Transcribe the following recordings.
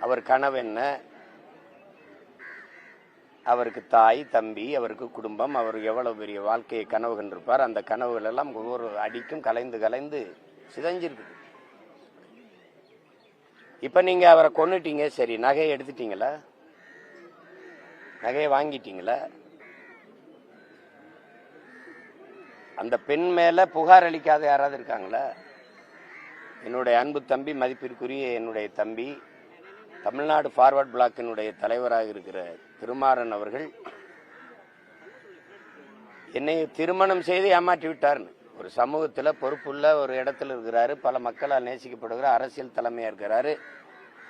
அவர் கனவு என்ன? அவருக்கு தாய் தம்பி அவருக்கு குடும்பம் அவர் எவ்வளவு பெரிய வாழ்க்கையை கனவு கண்டிருப்பார்? அந்த கனவுகள் எல்லாம் ஒவ்வொரு அடிக்கும் கலைந்து கலைந்து சிதைஞ்சிருக்குது. இப்ப நீங்க அவரை கொண்டுட்டீங்க சரி நகையை எடுத்துட்டீங்களா? நகையை வாங்கிட்டீங்களா? அந்த பெண் மேல புகார் அளிக்காத யாராவது இருக்காங்களா? என்னுடைய அன்பு தம்பி மதிப்பிற்குரிய என்னுடைய தம்பி தமிழ்நாடு ஃபார்வர்ட் பிளாக்கினுடைய தலைவராக இருக்கிற திருமாறன் அவர்கள் என்னை திருமணம் செய்து ஏமாற்றி விட்டார்னு. ஒரு சமூகத்தில் பொறுப்புள்ள ஒரு இடத்துல இருக்கிறாரு பல மக்களால் நேசிக்கப்படுகிற அரசியல் தலைமையாக இருக்கிறாரு.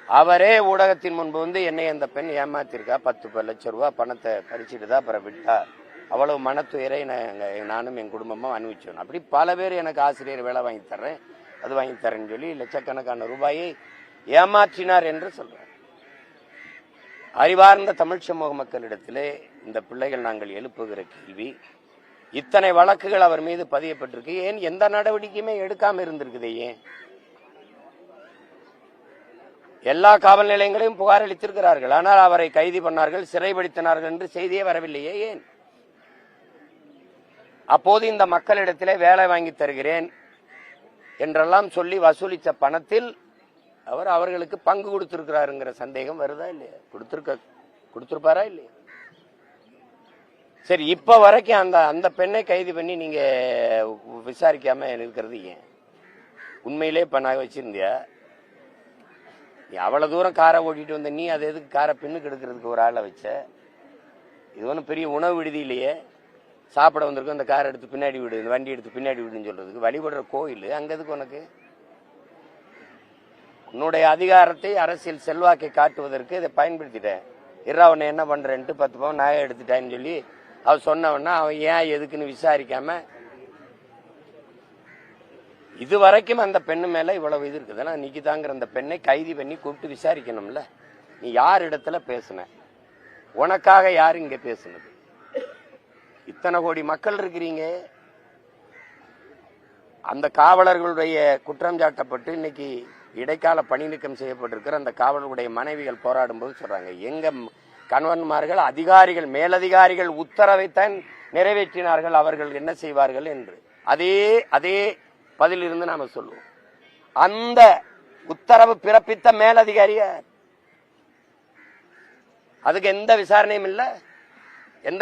அவரே ஊடகத்தின் முன்பு வந்து என்னை அந்த பெண் ஏமாத்திருக்கா பத்து ப- லட்சம் ரூபா பணத்தை பறிச்சுட்டு தான் அப்புறம் விட்டா அவ்வளவு மனத்துயரை நான் நானும் என் குடும்பமும் அனுபவிச்சோம். அப்படி பல பேர் எனக்கு ஆசிரியர் வேலை வாங்கி தர்றேன் அது வாங்கி தரேன்னு சொல்லி லட்சக்கணக்கான ரூபாயை ஏமாற்றினார் என்று சொல்றார். அறிவார்ந்த தமிழ் சமூக மக்களிடத்திலே இந்த பிள்ளைகள் நாங்கள் எழுப்புகிற கேள்வி இத்தனை வழக்குகள் அவர் மீது பதியப்பட்டிருக்கு ஏன் எந்த நடவடிக்கையுமே எடுக்காம இருந்திருக்குது ஏன்? எல்லா காவல் நிலையங்களையும் புகார் அளித்திருக்கிறார்கள் ஆனால் அவரை கைது பண்ணார்கள் சிறைப்படுத்தினார்கள் என்று செய்தியே வரவில்லையே ஏன்? அப்போது இந்த மக்களிடத்திலே வேலை வாங்கி தருகிறேன் என்றெல்லாம் சொல்லி வசூலித்த பணத்தில் அவர் அவர்களுக்கு பங்கு கொடுத்திருக்கிறாருங்கிற சந்தேகம் வருதா இல்லையா? கொடுத்திருக்க கொடுத்திருப்பாரா இல்லையா? சரி இப்ப வரைக்கும் அந்த அந்த பெண்ணை கைது பண்ணி நீங்க விசாரிக்காம இருக்கிறது ஏன்? உண்மையிலே இப்ப நான் வச்சிருந்தியா? நீ அவ்வளவு தூரம் காரை ஓட்டிட்டு வந்த நீ அது எதுக்கு காரை பின்னுக்கு எடுக்கிறதுக்கு ஒரு ஆளை வச்ச? இது ஒன்றும் பெரிய உணவு விடுதி இல்லையே. சாப்பிட வந்திருக்கோம் அந்த காரை எடுத்து பின்னாடி விடு இந்த வண்டி எடுத்து பின்னாடி விடுன்னு சொல்றதுக்கு வழிபடுற கோயில் அங்கே எதுக்கு உனக்கு? உன்னுடைய அதிகாரத்தை அரசியல் செல்வாக்கை காட்டுவதற்கு இதை பயன்படுத்திட்டேன். இரா உன்னை என்ன பண்ணுறேன்ட்டு பத்து பவுன் நகை எடுத்துட்டேன்னு சொல்லி அவன் சொன்னவன்னா அவன் ஏன் எதுக்குன்னு விசாரிக்காம இது வரைக்கும் அந்த பெண்ணு மேலே இவ்வளவு இது இருக்குதுன்னா நிக்கிதாங்கிற அந்த பெண்ணை கைது பண்ணி கூப்பிட்டு விசாரிக்கணும்ல. நீ யார் இடத்துல பேசுன? உனக்காக யார் இங்க பேசுனது? இத்தனை கோடி மக்கள் இருக்கிறீங்க. அந்த காவலர்களுடைய குற்றம் சாட்டப்பட்டு இன்னைக்கு இடைக்கால பணி நீக்கம் செய்யப்பட்டிருக்கிற அந்த காவலர்களுடைய மனைவிகள் போராடும் போது சொல்றாங்க எங்க கணவன்மார்கள் அதிகாரிகள் மேலதிகாரிகள் உத்தரவைத்தான் நிறைவேற்றினார்கள் அவர்கள் என்ன செய்வார்கள் என்று. அதே அதே பதிலிருந்து நாம சொல்லுவோம். அந்த உத்தரவு பிறப்பித்த மேலதிகாரியார். அதுக்கு எந்த விசாரணையும் இல்லை.